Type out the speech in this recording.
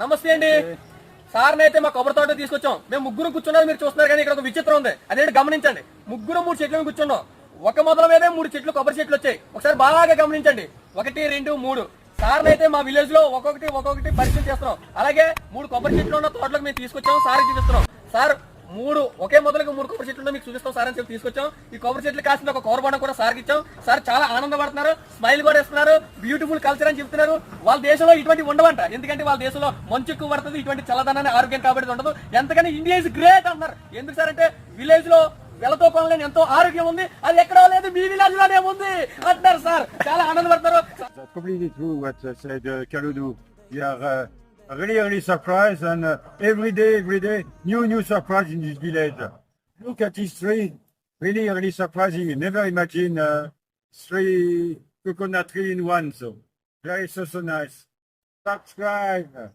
నమస్తే అండి. సార్ని అయితే మా కొబ్బరి తోట తీసుకొచ్చాం. మేము ముగ్గురు కూర్చున్నారు మీరు చూస్తున్నారు కానీ ఇక్కడ ఒక విచిత్రం ఉంది. అదేంటి గమనించండి. ముగ్గురు మూడు చెట్లు కూర్చున్నాం. ఒక మొదల మీదే మూడు చెట్లు కొబ్బరి చెట్లు వచ్చాయి. ఒకసారి బాగా గమనించండి. ఒకటి రెండు మూడు. సార్ని అయితే మా విలేజ్లో ఒక్కొక్కటి ఒక్కొక్కటి పరిచయం చేస్తున్నాం. అలాగే మూడు కొబ్బరి చెట్లు ఉన్న తోటలకు మేము తీసుకొచ్చాం సార్ చూపిస్తున్నాం. సార్ మూడు ఒకే మొదలుగా మూడు కొబ్బరి చెట్లు మీకు చూపిస్తాం సార్ అని చెప్పి తీసుకొచ్చాం. ఈ కొబ్బరి చెట్లు కాసిన ఒక కోరబాణం కూడా సార్కి ఇచ్చాం. సార్ చాలా ఆనందపడుతున్నారు స్మైల్ కూడా ఇస్తున్నారు బ్యూటిఫుల్ కల్చర్ అని చెప్తున్నారు. వాళ్ళ దేశంలో ఇటువంటి ఉండవంట. ఎందుకంటే వాళ్ళ దేశంలో మంచు ఎక్కువ పడుతుంది ఇటువంటి చల్లదనాన్ని ఆరోగ్యం కాబట్టి ఉండదు. ఎంతకని ఇండియా ఇస్ గ్రేట్ అన్నారు ఎందుకు సార్ అంటే విలేజ్లో వెలతో కొనలేని ఎంతో ఆరోగ్యం ఉంది అది ఎక్కడ లేదు మీ విలేజ్లోనే ఉంది అంటున్నారు సార్. చాలా ఆనందపడుతున్నారు. Really, really surprised and uh, every day, every day, new, new surprise in this village. Look at this tree. Really, really surprising. You never imagine uh, three coconut tree in one. So very, so, so nice. Subscribe.